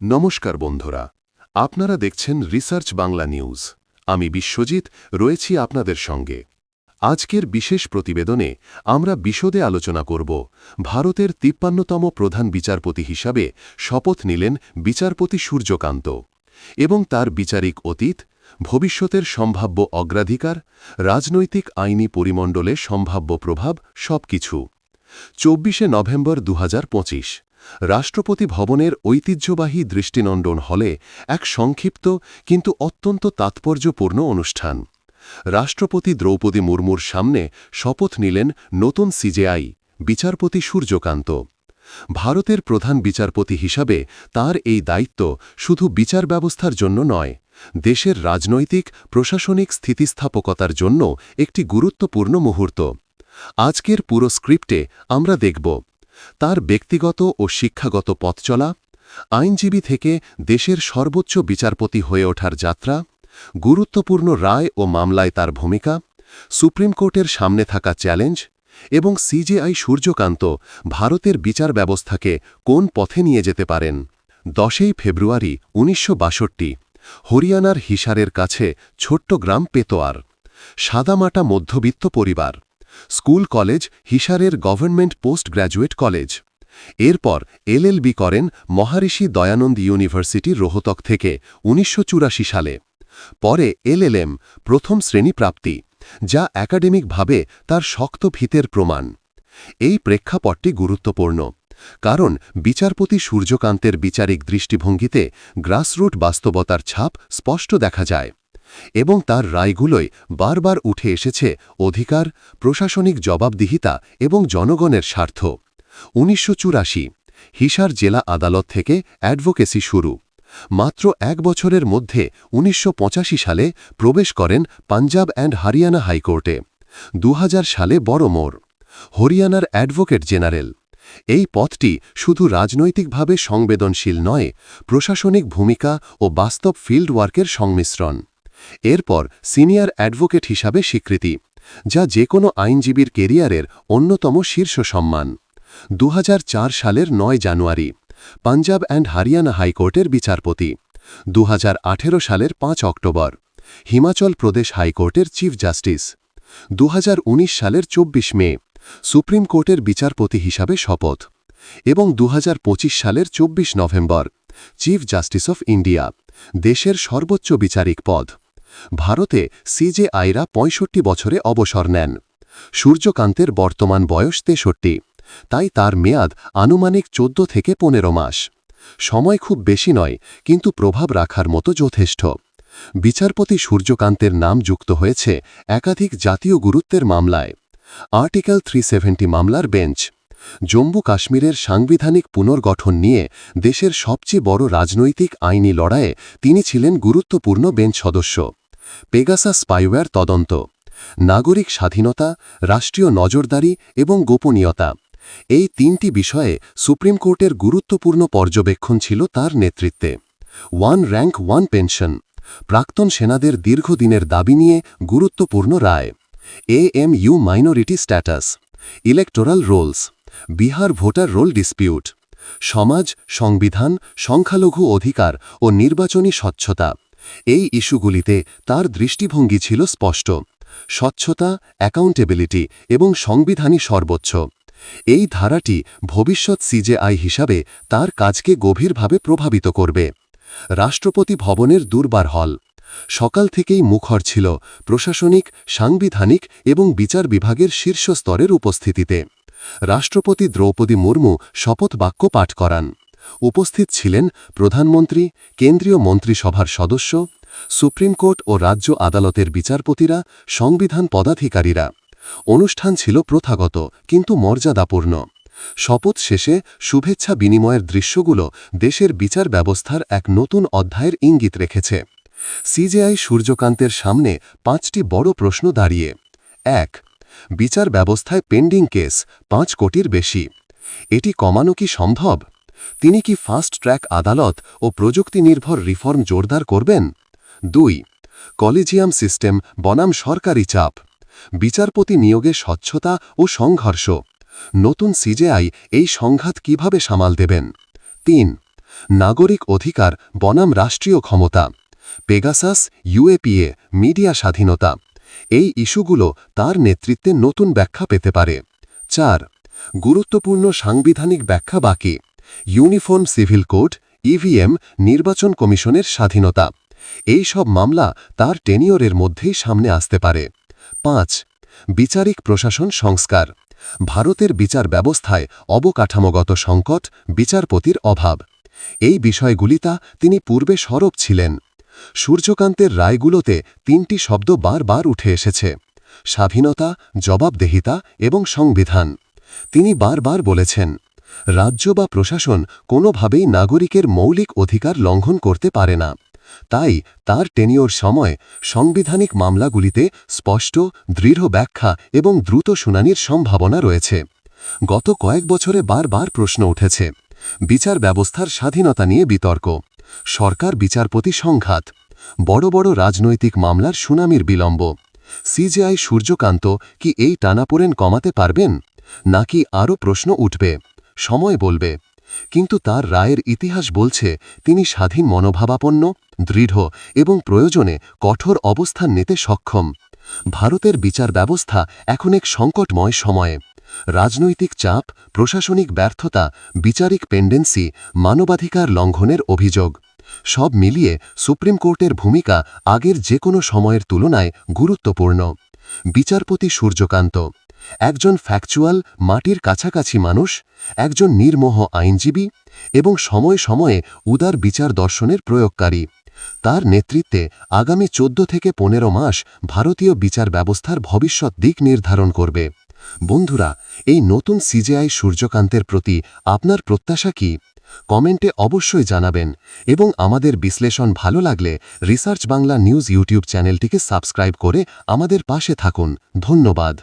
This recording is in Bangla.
নমস্কার বন্ধুরা, আপনারা দেখছেন রিসার্চ বাংলা নিউজ। আমি বিশ্বজিৎ, রয়েছি আপনাদের সঙ্গে। আজকের বিশেষ প্রতিবেদনে আমরা বিশদে আলোচনা করব ভারতের তিপ্পান্নতম প্রধান বিচারপতি হিসাবে শপথ নিলেন বিচারপতি সূর্যকান্ত এবং তার বিচারিক অতীত, ভবিষ্যতের সম্ভাব্য অগ্রাধিকার, রাজনৈতিক আইনি পরিমণ্ডলে সম্ভাব্য প্রভাব সবকিছু। চব্বিশে নভেম্বর দু হাজার পঁচিশ। রাষ্ট্রপতি ভবনের ঐতিহ্যবাহী দৃষ্টিনন্দন হলে এক সংক্ষিপ্ত কিন্তু অত্যন্ত তাৎপর্যপূর্ণ অনুষ্ঠান। রাষ্ট্রপতি দ্রৌপদী মুর্মুর সামনে শপথ নিলেন নতুন সিজেআই বিচারপতি সূর্যকান্ত। ভারতের প্রধান বিচারপতি হিসাবে তার এই দায়িত্ব শুধু বিচার ব্যবস্থার জন্য নয়, দেশের রাজনৈতিক, প্রশাসনিক স্থিতিস্থাপকতার জন্য একটি গুরুত্বপূর্ণ মুহূর্ত। আজকের পুরো স্ক্রিপ্টে আমরা দেখব তার ব্যক্তিগত ও শিক্ষাগত পথ চলা, আইনজীবী থেকে দেশের সর্বোচ্চ বিচারপতি হয়ে ওঠার যাত্রা, গুরুত্বপূর্ণ রায় ও মামলায় তার ভূমিকা, সুপ্রিম কোর্টের সামনে থাকা চ্যালেঞ্জ এবং সিজেআই সূর্যকান্ত ভারতের বিচার ব্যবস্থাকে কোন পথে নিয়ে যেতে পারেন। দশই ফেব্রুয়ারি উনিশশো বাষট্টি, হরিয়ানার হিসারের কাছে ছোট্ট গ্রাম পেতোয়ার, সাদামাটা মধ্যবিত্ত পরিবার। স্কুল কলেজ, হিসারের গভর্নমেন্ট পোস্ট গ্র্যাজুয়েট কলেজ। এরপর এলএলবি করেন মহারিষি দয়ানন্দ ইউনিভার্সিটি রোহতক থেকে উনিশশো চুরাশি সালে। পরে এলএলএম প্রথম শ্রেণি প্রাপ্তি, যা একাডেমিকভাবে তার শক্ত ভিতের প্রমাণ। এই প্রেক্ষাপটটি গুরুত্বপূর্ণ, কারণ বিচারপতি সূর্যকান্তের বিচারিক দৃষ্টিভঙ্গিতে গ্রাসরুট বাস্তবতার ছাপ স্পষ্ট দেখা যায়। এবং তার রায়গুলোই বারবার উঠে এসেছে অধিকার, প্রশাসনিক জবাবদিহিতা এবং জনগণের স্বার্থ। উনিশশো চুরাশি, হিসার জেলা আদালত থেকে অ্যাডভোকেসি শুরু। মাত্র এক বছরের মধ্যে উনিশশো পঁচাশি সালে প্রবেশ করেন পাঞ্জাব অ্যান্ড হারিয়ানা হাইকোর্টে। দু হাজার সালে বড় মোড়। হরিয়ানার অ্যাডভোকেট জেনারেল। এই পথটি শুধু রাজনৈতিকভাবে সংবেদনশীল নয়, প্রশাসনিক ভূমিকা ও বাস্তব ফিল্ড ওয়ার্কের সংমিশ্রণ। এরপর সিনিয়র অ্যাডভোকেট হিসাবে স্বীকৃতি, যা যে কোনো আইনজীবীর কেরিয়ারের অন্যতম শীর্ষ সম্মান। দু হাজার চার সালের নয় জানুয়ারি, পাঞ্জাব অ্যান্ড হারিয়ানা হাইকোর্টের বিচারপতি। দু হাজার আঠেরো সালের পাঁচ অক্টোবর, হিমাচল প্রদেশ হাইকোর্টের চিফ জাস্টিস। দু হাজার উনিশ সালের ২৪ মে, সুপ্রিম কোর্টের বিচারপতি হিসাবে শপথ। এবং দু হাজার পঁচিশ সালের ২৪ November, chief justice of India, দেশের সর্বোচ্চ বিচারিক পদ। ভারতে সিজে আইরা ৬৫ বছরে অবসর নেন। সূর্যকান্তের বর্তমান বয়স তেষট্টি। তাই তার মেয়াদ আনুমানিক চোদ্দ থেকে পনেরো মাস। সময় খুব বেশি নয়, কিন্তু প্রভাব রাখার মতো যথেষ্ট। বিচারপতি সূর্যকান্তের নাম যুক্ত হয়েছে একাধিক জাতীয় গুরুত্বের মামলায়। আর্টিকেল থ্রি মামলার বেঞ্চ। জম্মু কাশ্মীরের সাংবিধানিক পুনর্গঠন নিয়ে দেশের সবচেয়ে বড় রাজনৈতিক আইনি লড়াইয়ে তিনি ছিলেন গুরুত্বপূর্ণ বেঞ্চ সদস্য। পেগাসা স্পাইওয়্যার তদন্ত, নাগরিক স্বাধীনতা, রাষ্ট্রীয় নজরদারি এবং গোপনীয়তা। এই তিনটি বিষয়ে সুপ্রিম কোর্টের গুরুত্বপূর্ণ পর্যবেক্ষণ ছিল তার নেতৃত্বে। ওয়ান র্যাঙ্ক ওয়ান পেনশন, প্রাক্তন সেনাদের দীর্ঘদিনের দাবি নিয়ে গুরুত্বপূর্ণ রায়। A M U minority status, electoral rolls, Bihar voter roll dispute, সমাজ, সংবিধান, সংখ্যালঘু অধিকার ও নির্বাচনী স্বচ্ছতা। এই ইস্যুগুলিতে তার দৃষ্টিভঙ্গি ছিল স্পষ্ট। স্বচ্ছতা অ্যাকাউন্টেবিলিটি এবং সংবিধানী সর্বোচ্চ। এই ধারাটি ভবিষ্যৎ সিজেআই হিসাবে তার কাজকে গভীরভাবে প্রভাবিত করবে। রাষ্ট্রপতি ভবনের দুর্বার হল। সকাল থেকেই মুখর ছিল প্রশাসনিক, সাংবিধানিক এবং বিচার বিভাগের শীর্ষ স্তরের উপস্থিতিতে। রাষ্ট্রপতি দ্রৌপদী মুর্মু শপথ বাক্য পাঠ করান। উপস্থিত ছিলেন প্রধানমন্ত্রী, কেন্দ্রীয় মন্ত্রিসভার সদস্য, সুপ্রিম কোর্ট ও রাজ্য আদালতের বিচারপতিরা, সংবিধান পদাধিকারীরা। অনুষ্ঠান ছিল প্রথাগত, কিন্তু মর্যাদাপূর্ণ। শপথ শেষে শুভেচ্ছা বিনিময়ের দৃশ্যগুলো দেশের বিচার ব্যবস্থার এক নতুন অধ্যায়ের ইঙ্গিত রেখেছে। সিজেআই সূর্যকান্তের সামনে পাঁচটি বড় প্রশ্ন দাঁড়িয়ে। এক, বিচার ব্যবস্থায় পেন্ডিং কেস পাঁচ কোটির বেশি। এটি কমানো কি সম্ভব? তিনি কি ফাস্ট ট্র্যাক আদালত ও প্রযুক্তি নির্ভর রিফর্ম জোরদার করবেন? দুই, কলেজিয়াম সিস্টেম বনাম সরকারি চাপ। বিচারপতি নিয়োগে স্বচ্ছতা ও সংঘর্ষ। নতুন সিজেআই এই সংঘাত কীভাবে সামাল দেবেন? তিন, নাগরিক অধিকার বনাম রাষ্ট্রীয় ক্ষমতা। পেগাসাস, ইউএপিএ, মিডিয়া স্বাধীনতা। এই ইস্যুগুলো তার নেতৃত্বে নতুন ব্যাখ্যা পেতে পারে। চার, গুরুত্বপূর্ণ সাংবিধানিক ব্যাখ্যা বাকি। ইউনিফর্ম সিভিল কোড ইভিএম নির্বাচন কমিশনের স্বাধীনতা। এই সব মামলা তার টেনিয়রের মধ্যেই সামনে আসতে পারে। পাঁচ, বিচারিক প্রশাসন সংস্কার। ভারতের বিচার ব্যবস্থায় অবকাঠামোগত সংকট, বিচারপতির অভাব। এই বিষয়গুলি তা তিনি পূর্বে সরব ছিলেন। সূর্যকান্তের রায়গুলোতে তিনটি শব্দ বারবার উঠে এসেছে। স্বাধীনতা, জবাবদেহিতা এবং সংবিধান। তিনি বারবার বলেছেন রাজ্য বা প্রশাসন কোনোভাবেই নাগরিকের মৌলিক অধিকার লঙ্ঘন করতে পারে না। তাই তার টেনিওর সময় সাংবিধানিক মামলাগুলিতে স্পষ্ট, দৃঢ় ব্যাখ্যা এবং দ্রুত শুনানির সম্ভাবনা রয়েছে। গত কয়েক বছরে বারবার প্রশ্ন উঠেছে, বিচার ব্যবস্থার স্বাধীনতা নিয়ে বিতর্ক, সরকার বিচারপতি সংঘাত, বড় বড় রাজনৈতিক মামলার সুনামির বিলম্ব সিজেআই সূর্যকান্ত কি এই টানাপোড়েন কমাতে পারবেন? নাকি আরও প্রশ্ন উঠবে? সময় বলবে। কিন্তু তার রায়ের ইতিহাস বলছে, তিনি স্বাধীন মনোভাবাপন্ন, দৃঢ় এবং প্রয়োজনে কঠোর অবস্থান নিতে সক্ষম। ভারতের বিচার ব্যবস্থা এখন এক সংকটময় সময়ে। রাজনৈতিক চাপ, প্রশাসনিক ব্যর্থতা, বিচারিক পেন্ডেন্সি, মানবাধিকার লঙ্ঘনের অভিযোগ, সব মিলিয়ে সুপ্রিম কোর্টের ভূমিকা আগের যে কোনো সময়ের তুলনায় গুরুত্বপূর্ণ। বিচারপতি সূর্যকান্ত একজন ফ্যাকচুয়াল মাটির কাছাকাছি মানুষ, একজন নির্মোহ আইনজীবী এবং সময় সময়ে উদার বিচার দর্শনের প্রয়োগকারী। তার নেতৃত্বে আগামী চোদ্দ থেকে পনেরো মাস ভারতীয় বিচার ব্যবস্থার ভবিষ্যৎ দিক নির্ধারণ করবে। বন্ধুরা, এই নতুন সিজেআই সূর্যকান্তের প্রতি আপনার প্রত্যাশা কি? কমেন্টে অবশ্যই জানাবেন এবং আমাদের বিশ্লেষণ ভালো লাগলে রিসার্চ বাংলা নিউজ ইউটিউব চ্যানেলটিকে সাবস্ক্রাইব করে আমাদের পাশে থাকুন। ধন্যবাদ।